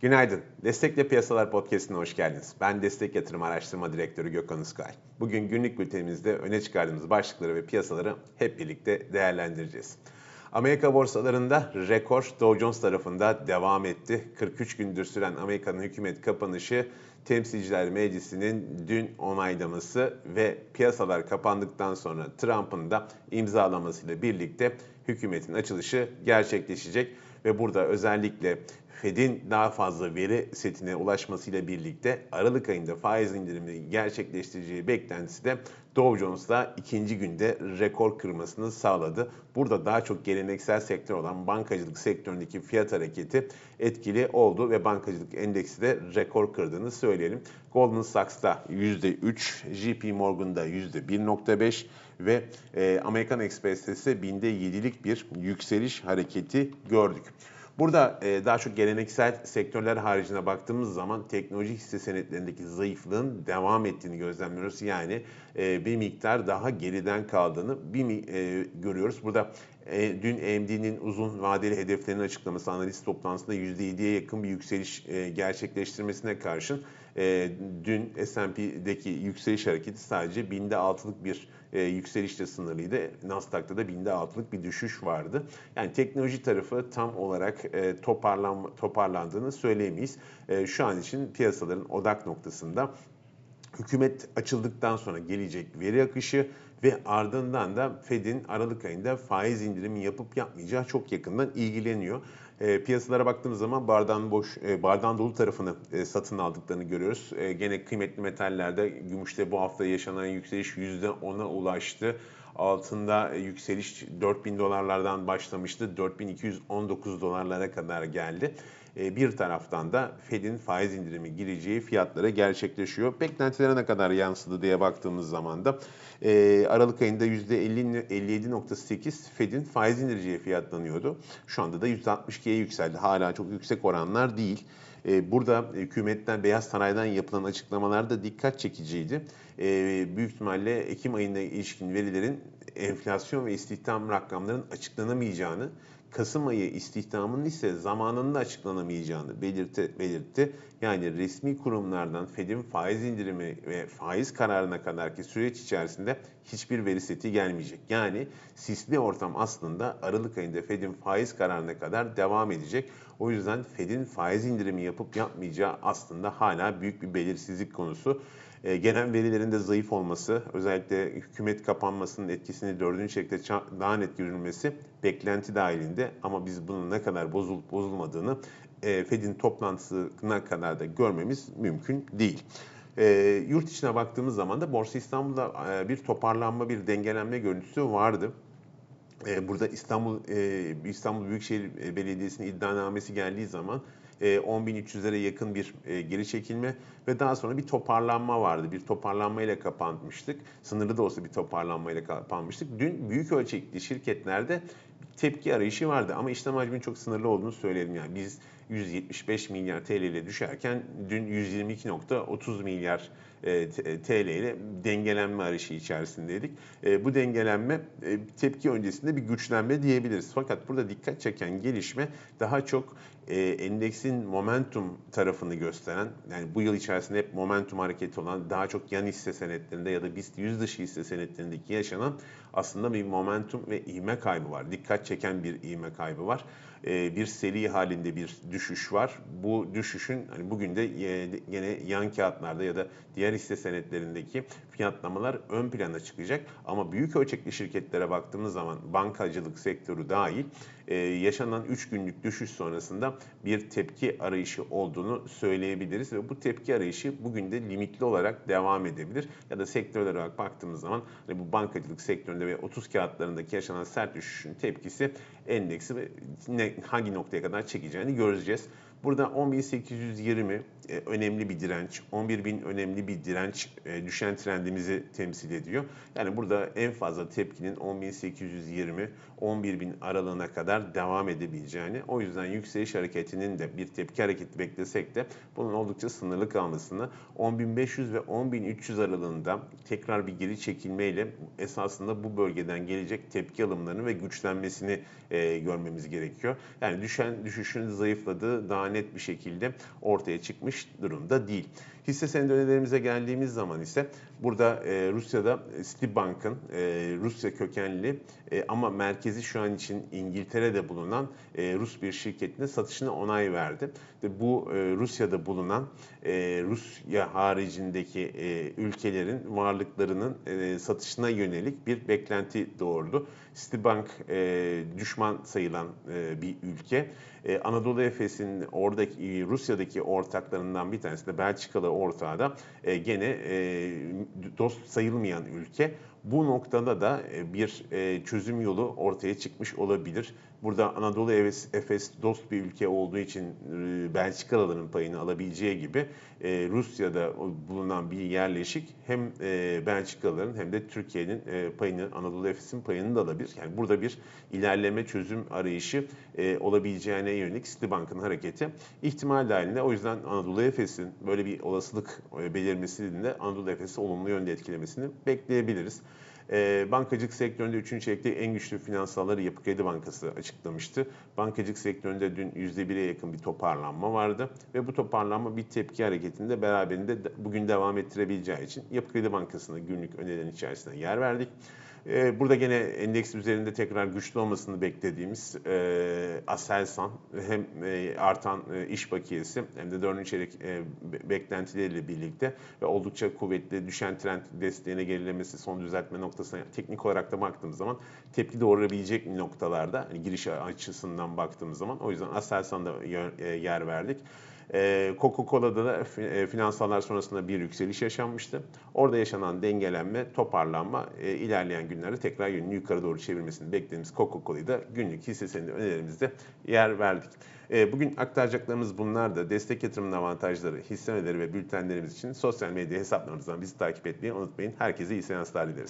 Günaydın. Destekle Piyasalar Podcast'ine hoş geldiniz. Ben Destek Yatırım Araştırma Direktörü Gökhan Iskay. Bugün günlük bültenimizde öne çıkardığımız başlıkları ve piyasaları hep birlikte değerlendireceğiz. Amerika borsalarında rekor Dow Jones tarafında devam etti. 43 gündür süren Amerika'nın hükümet kapanışı Temsilciler Meclisi'nin dün onaylaması ve piyasalar kapandıktan sonra Trump'ın da imzalamasıyla birlikte hükümetin açılışı gerçekleşecek ve burada özellikle Fed'in daha fazla veri setine ulaşmasıyla birlikte Aralık ayında faiz indirimini gerçekleştireceği beklentisi de Dow Jones'da ikinci günde rekor kırmasını sağladı. Burada daha çok geleneksel sektör olan bankacılık sektöründeki fiyat hareketi etkili oldu ve bankacılık endeksi de rekor kırdığını söyleyelim. Goldman Sachs'ta %3, JP Morgan'da %1.5 ve e, Amerikan Express'te ise binde 7'lik bir yükseliş hareketi gördük. Burada e, daha çok geleneksel sektörler haricinde baktığımız zaman teknoloji hisse senetlerindeki zayıflığın devam ettiğini gözlemliyoruz. Yani e, bir miktar daha geriden kaldığını bir e, görüyoruz. Burada e, dün AMD'nin uzun vadeli hedeflerini açıklaması analist toplantısında %7'ye yakın bir yükseliş e, gerçekleştirmesine karşın e, dün S&P'deki yükseliş hareketi sadece binde altılık bir yükselişle sınırlıydı. Nasdaq'ta da binde altılık bir düşüş vardı. Yani teknoloji tarafı tam olarak toparlan, toparlandığını söyleyemeyiz. Şu an için piyasaların odak noktasında hükümet açıldıktan sonra gelecek veri akışı ve ardından da Fed'in Aralık ayında faiz indirimi yapıp yapmayacağı çok yakından ilgileniyor. E, piyasalara baktığımız zaman bardağın boş, e, bardağın dolu tarafını e, satın aldıklarını görüyoruz. E, gene kıymetli metallerde gümüşte bu hafta yaşanan yükseliş %10'a ulaştı. Altında yükseliş 4000 dolarlardan başlamıştı. 4219 dolarlara kadar geldi. E, bir taraftan da Fed'in faiz indirimi gireceği fiyatlara gerçekleşiyor. Beklentilere ne kadar yansıdı diye baktığımız zaman da e, Aralık ayında %57.8 Fed'in faiz indireceği fiyatlanıyordu. Şu anda da %62'ye yükseldi. Hala çok yüksek oranlar değil. E, burada hükümetten, Beyaz Saray'dan yapılan açıklamalar da dikkat çekiciydi. Büyük ihtimalle Ekim ayında ilişkin verilerin enflasyon ve istihdam rakamlarının açıklanamayacağını Kasım ayı istihdamının ise zamanında açıklanamayacağını belirtti. belirtti. Yani resmi kurumlardan Fed'in faiz indirimi ve faiz kararına kadarki süreç içerisinde hiçbir veri seti gelmeyecek. Yani sisli ortam aslında Aralık ayında Fed'in faiz kararına kadar devam edecek. O yüzden Fed'in faiz indirimi yapıp yapmayacağı aslında hala büyük bir belirsizlik konusu. E, genel verilerin de zayıf olması, özellikle hükümet kapanmasının etkisini dördüncü çeyrekte daha net görülmesi beklenti dahilinde ama biz bunun ne kadar bozulup bozulmadığını e, Fed'in toplantısına kadar da görmemiz mümkün değil. E, yurt içine baktığımız zaman da Borsa İstanbul'da e, bir toparlanma, bir dengelenme görüntüsü vardı. E, burada İstanbul e, İstanbul Büyükşehir Belediyesi'nin iddianamesi geldiği zaman 10.300'lere e, yakın bir e, geri çekilme ve daha sonra bir toparlanma vardı. Bir toparlanmayla kapanmıştık. Sınırlı da olsa bir toparlanmayla kapanmıştık. Dün büyük ölçekli şirketlerde tepki arayışı vardı ama işlem hacminin çok sınırlı olduğunu söyleyelim. Yani biz 175 milyar TL ile düşerken dün 122.30 milyar e, TL ile dengelenme arayışı içerisindeydik. Bu dengelenme tepki öncesinde bir güçlenme diyebiliriz. Fakat burada dikkat çeken gelişme daha çok endeksin momentum tarafını gösteren, yani bu yıl içerisinde hep momentum hareketi olan daha çok yan hisse senetlerinde ya da BIST yüz dışı hisse senetlerindeki yaşanan aslında bir momentum ve ivme kaybı var. Dikkat çeken bir ivme kaybı var. E, bir seri halinde bir düşüş var. Bu düşüşün hani bugün de yine yan kağıtlarda ya da diğer hisse senetlerindeki fiyatlamalar ön plana çıkacak. Ama büyük ölçekli şirketlere baktığımız zaman bankacılık sektörü dahil e, yaşanan 3 günlük düşüş sonrasında bir tepki arayışı olduğunu söyleyebiliriz ve bu tepki arayışı bugün de limitli olarak devam edebilir. Ya da sektörler olarak baktığımız zaman hani bu bankacılık sektöründe ve 30 kağıtlarındaki yaşanan sert düşüşün tepkisi endeksi ne, hangi noktaya kadar çekeceğini göreceğiz. Burada 10.820 e, önemli bir direnç, 11.000 önemli bir direnç e, düşen trendimizi temsil ediyor. Yani burada en fazla tepkinin 10.820, 11.000 aralığına kadar devam edebileceğini, o yüzden yükseliş hareketinin de bir tepki hareketi beklesek de bunun oldukça sınırlı kalmasını, 10.500 ve 10.300 aralığında tekrar bir geri çekilmeyle esasında bu bölgeden gelecek tepki alımlarını ve güçlenmesini e, görmemiz gerekiyor. Yani düşen düşüşün zayıfladığı daha net bir şekilde ortaya çıkmış durumda değil. Hisse senedi önerilerimize geldiğimiz zaman ise burada e, Rusya'da Citibank'ın e, Rusya kökenli e, ama merkezi şu an için İngiltere'de bulunan e, Rus bir şirketine satışına onay verdi. Ve bu e, Rusya'da bulunan e, Rusya haricindeki e, ülkelerin varlıklarının e, satışına yönelik bir beklenti doğurdu. Citibank e, düşman sayılan e, bir ülke. E, Anadolu Efes'in oradaki e, Rusya'daki ortaklarından bir tanesi de Belçikalı ortağı da e, gene e, dost sayılmayan ülke. Bu noktada da e, bir e, çözüm yolu ortaya çıkmış olabilir. Burada Anadolu Efes, dost bir ülke olduğu için e, Belçikalıların payını alabileceği gibi Rusya'da bulunan bir yerleşik hem Belçikalıların hem de Türkiye'nin payını Anadolu Efes'in payını da alabilir. Yani burada bir ilerleme çözüm arayışı olabileceğine yönelik Citibank'ın hareketi ihtimal dahilinde. O yüzden Anadolu Efes'in böyle bir olasılık belirmesinin de Anadolu Efes'i olumlu yönde etkilemesini bekleyebiliriz. E, bankacılık sektöründe 3. çeyrekte en güçlü finansalları Yapı Kredi Bankası açıklamıştı. Bankacılık sektöründe dün %1'e yakın bir toparlanma vardı ve bu toparlanma bir tepki hareketinde beraberinde bugün devam ettirebileceği için Yapı Kredi Bankası'na günlük önerilerin içerisinde yer verdik. Ee, burada gene endeks üzerinde tekrar güçlü olmasını beklediğimiz e, Aselsan hem e, artan e, iş bakiyesi hem de 4. çeyrek e, beklentileriyle birlikte ve oldukça kuvvetli düşen trend desteğine gerilemesi son düzeltme noktasına teknik olarak da baktığımız zaman tepki doğurabilecek noktalarda hani giriş açısından baktığımız zaman o yüzden Aselsan'da yer verdik. Ee, Coca-Cola'da da e, finansallar sonrasında bir yükseliş yaşanmıştı. Orada yaşanan dengelenme, toparlanma e, ilerleyen günlerde tekrar yönünü yukarı doğru çevirmesini beklediğimiz Coca-Cola'yı da günlük hisse senedi önerilerimizde yer verdik. E, bugün aktaracaklarımız bunlar da destek yatırımın avantajları, hissemeleri ve bültenlerimiz için sosyal medya hesaplarımızdan bizi takip etmeyi unutmayın. Herkese iyi seanslar dileriz.